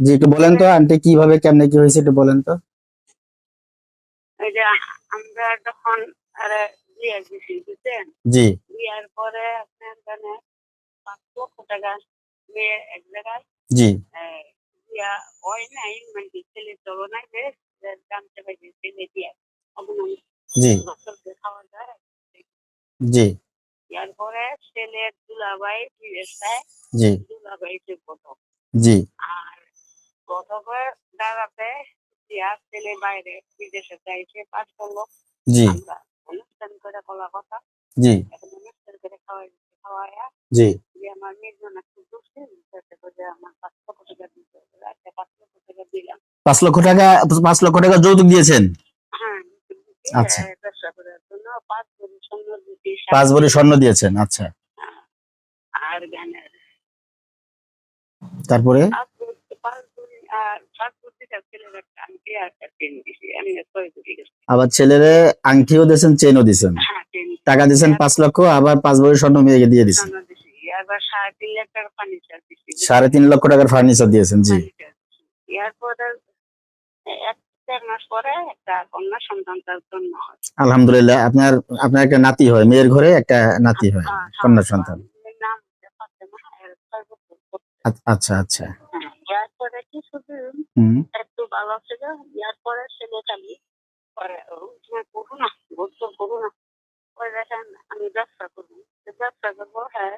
জি একটু বলেন তো আন্টি কীভাবে কেমনে কি হয়েছে একটু বলেন তো। ওই যে আমরা তখন আরে বিয়ে দিছি বুঝছেন? জি। বিয়ার পরে আপনার এখানে পাঁচ লক্ষ টাকা মেয়ে এক জায়গায় জি। বিয়া হয় নাই মানে ছেলে চলো যে জানতে পারি ছেলে বিয়া জি। খাওয়া যায় জি। ইয়ার পরে ছেলের দুলাভাই বিদেশায় জি। দুলাভাই যে জি। গতবার দাঁড়াতে বিয়া ছেলে বাইরে বিদেশে যাইছে পাঁচ করল। জি। অনুষ্ঠান করে কলা কথা। জি। অনুষ্ঠান করে খাওয়াই খাওয়াইয়া জি। যে আমার মেয়ের একটু করে আমার পাঁচ লক্ষ টাকা দিতে হবে। পাঁচ লক্ষ টাকা দিলাম। পাঁচ লক্ষ টাকা পাঁচ লক্ষ টাকা যৌতুক দিয়েছেন? হ্যাঁ আচ্ছা। আচ্ছা পাঁচ ভরি স্বর্ণ দিতে পাঁচ ভরি স্বর্ণ দিয়েছেন আচ্ছা। আর গানের। তারপরে? আবার ছেলেরে আংটিও দিয়েছেন চেনও দিয়েছেন। হ্যাঁ টাকা দিয়েছেন পাঁচ লক্ষ আবার পাঁচ ভরি স্বর্ণ মেয়েকে দিয়ে দিয়েছেন। সাড়ে তিন লক্ষ টাকার ফার্নিচার দিয়েছেন জি। সন্তান হয়। আলহামদুলিল্লাহ আপনার আপনার একটা নাতি হয় মেয়ের ঘরে একটা নাতি হয় আহ, কন্যা সন্তান। বছর বয়স। আ- আচ্ছা আচ্ছা হ্যাঁ, এরপরে কিছুদিন হুম একটু ভালো ছিল এরপরে ছেলে খালি পরে উঠে করু না ভর্তি করু না। পরে দেখেন আমি ব্যবসা করব। ব্যবসা করব হ্যাঁ।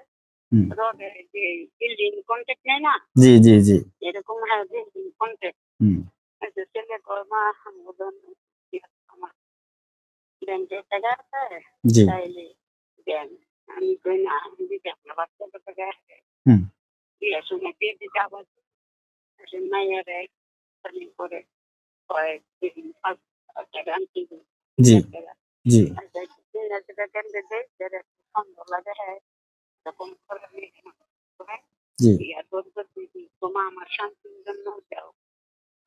রোডে যে বিল্ডিং কন্ট্যাক্ট নেই না? জি জি জি। এরকম হ্যাঁ বিল্ডিং কন্ট্যাক্ট ছেলে কর্মা আমার ব্যাংকের টাকা আছে তাইলে দেন। আমি কই না আমি দিতে আপনার বাচ্চা টাকা আছে দিয়ে সময় দিয়ে দিতে আবার সে এক করে। জি জি। হ্যাঁ আমার শান্তির জন্য যাও।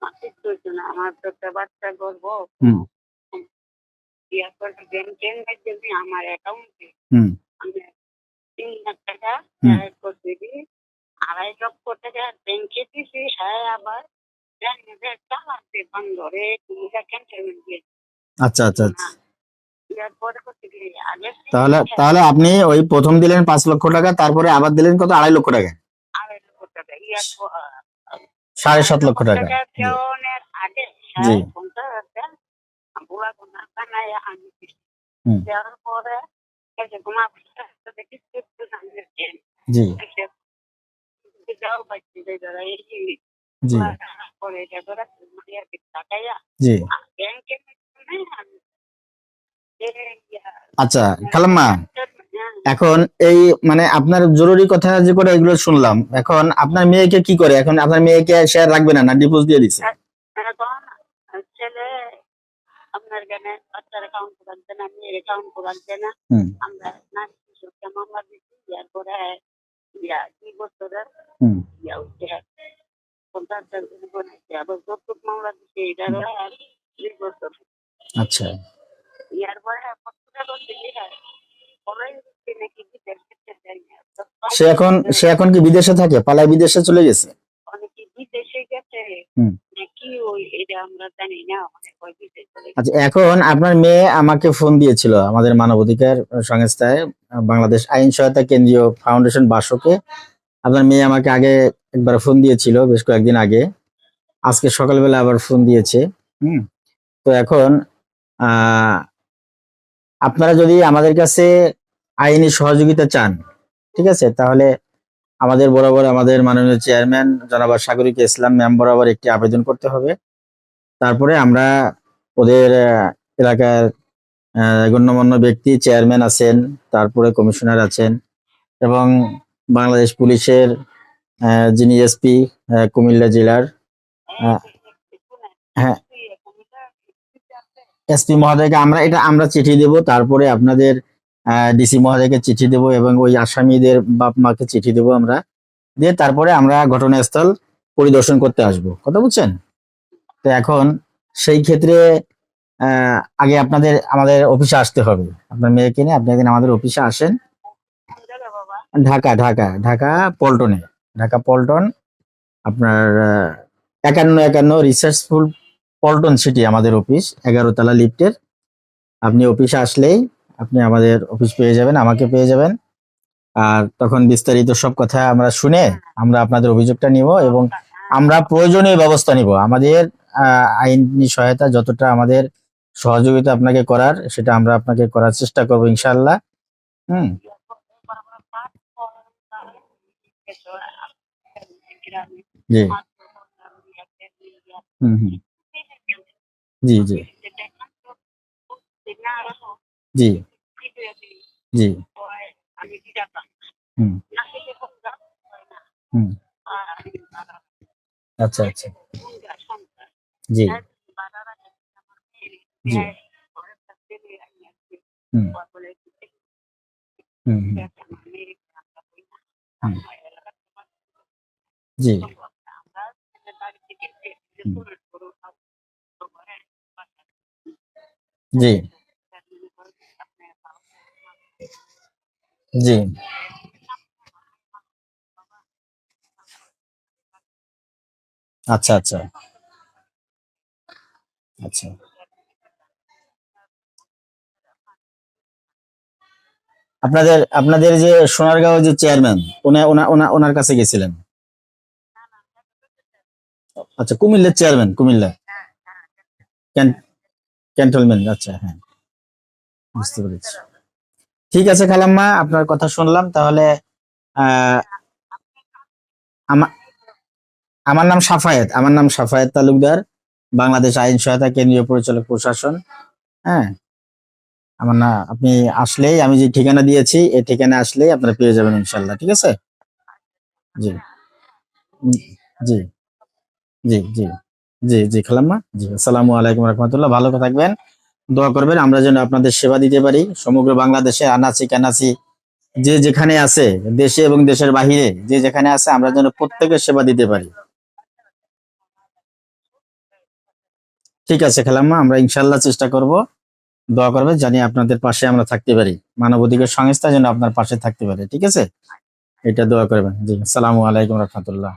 মাসিক আমার তো একটা বাচ্চা গর্ব। আমার অ্যাকাউন্টে আমি তিন লাখ টাকা। করে দিবি। আড়াই লক্ষ টাকা ব্যাংকে দিছি হ্যাঁ আবার আচ্ছা আচ্ছা আচ্ছা। তাহলে তাহলে আপনি ওই প্রথম দিলেন পাঁচ লক্ষ টাকা তারপরে আবার দিলেন কত? আড়াই লক্ষ টাকা? সাড়ে সাত লক্ষ টাকা। জি। আগে আচ্ছা খালাম্মা, এখন এই মানে আপনার জরুরি কথা যে করে এগুলো শুনলাম, এখন আপনার মেয়েকে কি করে? এখন আপনার মেয়েকে শেয়ার রাখবে না না ডিপোজ দিয়ে ছেলে আপনার না দিচ্ছি পঞ্চাশ বানাইছে আবার যৌতুক মামলা দিচ্ছে এটার আর দুই বছর। আচ্ছা। ইয়ার পরে নাকি বিদেশ সে এখন সে এখন কি বিদেশে থাকে? পালায় বিদেশে চলে গেছে? অনেকে বিদেশে গেছে। নাকি ওই এটা আমরা জানি না অনেক ওই বিদেশ চলে গেছে। আচ্ছা এখন আপনার মেয়ে আমাকে ফোন দিয়েছিল আমাদের মানবাধিকার সংস্থায় বাংলাদেশ আইন সহায়তা কেন্দ্রীয় ফাউন্ডেশন বাসকে। আপনার মেয়ে আমাকে আগে একবার ফোন দিয়েছিল বেশ কয়েকদিন আগে। আজকে সকালবেলা আবার ফোন দিয়েছে। হুম। তো এখন আপনারা যদি আমাদের কাছে আইনি সহযোগিতা চান ঠিক আছে? তাহলে আমাদের বরাবর আমাদের মাননীয় চেয়ারম্যান জনাব সাগরিক ইসলাম ম্যাম বরাবর একটি আবেদন করতে হবে। তারপরে আমরা ওদের এলাকার গণ্যমান্য ব্যক্তি চেয়ারম্যান আছেন তারপরে কমিশনার আছেন এবং বাংলাদেশ পুলিশের যিনি এসপি কুমিল্লা জেলার হ্যাঁ। এসপি মহোদয়কে আমরা এটা আমরা চিঠি দেব, তারপরে আপনাদের ডিসি মহোদয়কে চিঠি দেব এবং ওই আসামিদের বাপ মাকে চিঠি দেব আমরা। দিয়ে তারপরে আমরা ঘটনাস্থল পরিদর্শন করতে আসব। কথা বুঝছেন? তো এখন সেই ক্ষেত্রে আগে আপনাদের, আমাদের অফিসে আসতে হবে। আপনার মেয়েকে নিয়ে আপনি একদিন আমাদের অফিসে আসেন। ঢাকা ঢাকা ঢাকা, পল্টনে। ঢাকা পল্টন। আপনার একান্ন একান্ন রিসার্চফুল পল্টন সিটি আমাদের অফিস এগারো তলা লিফটের আপনি অফিসে আসলেই আপনি আমাদের অফিস পেয়ে যাবেন, আমাকে পেয়ে যাবেন। আর তখন বিস্তারিত সব কথা আমরা শুনে আমরা আপনাদের অভিযোগটা নিব এবং আমরা প্রয়োজনীয় ব্যবস্থা নিব। আমাদের আইনি সহায়তা যতটা আমাদের সহযোগিতা আপনাকে করার, সেটা আমরা আপনাকে করার চেষ্টা করব ইনশাল্লাহ হুম। জি হুম হুম জি জি জি জি আমি দিতাম হুম না খেলে হোক না হয় না হুম আর আমি বাড়া আচ্ছা আচ্ছা সংসার সংসার জি বাড়া রাখে আমার মেয়ে জি। ঘরের কাছে আমি আজকে হুম বলে হুম হুম, জি। জি। জি। আচ্ছা আচ্ছা। আচ্ছা। আপনাদের আপনাদের যে সোনারগাঁও যে চেয়ারম্যান ওনার কাছে গেছিলেন? আচ্ছা কুমিল্লার চেয়ারম্যান কুমিল্লা। ক্যান্টনমেন্ট আচ্ছা হ্যাঁ। বুঝতে পেরেছি। ঠিক আছে, খালাম্মা, আপনার কথা শুনলাম। তাহলে আমার নাম সাফায়েত। আমার নাম সাফায়েত তালুকদার, বাংলাদেশ আইন সহায়তা কেন্দ্রীয় পরিচালক প্রশাসন। হ্যাঁ? আমার না, আপনি আসলেই, আমি যে ঠিকানা দিয়েছি, এই ঠিকানা আসলেই আপনারা পেয়ে যাবেন ইনশাল্লাহ, ঠিক আছে? জি। জি। জি জি। জি জি, খালাম্মা। জি, আসসালামু আলাইকুম রহমতুল্লাহ। ভালো থাকবেন, দোয়া করবেন। আমরা যেন আপনাদের সেবা দিতে পারি। সমগ্র বাংলাদেশে আনাচি কানাচি যে যেখানে আছে, দেশে এবং দেশের বাহিরে যে যেখানে আছে, আমরা যেন প্রত্যেকের সেবা দিতে পারি। ঠিক আছে খালাম্মা, আমরা ইনশাল্লাহ চেষ্টা করব। দোয়া করবেন জানি আপনাদের পাশে আমরা থাকতে পারি। মানবাধিকার সংস্থা যেন আপনার পাশে থাকতে পারে। ঠিক আছে? এটা দোয়া করবেন। জি, আসসালামু আলাইকুম রহমতুল্লাহ।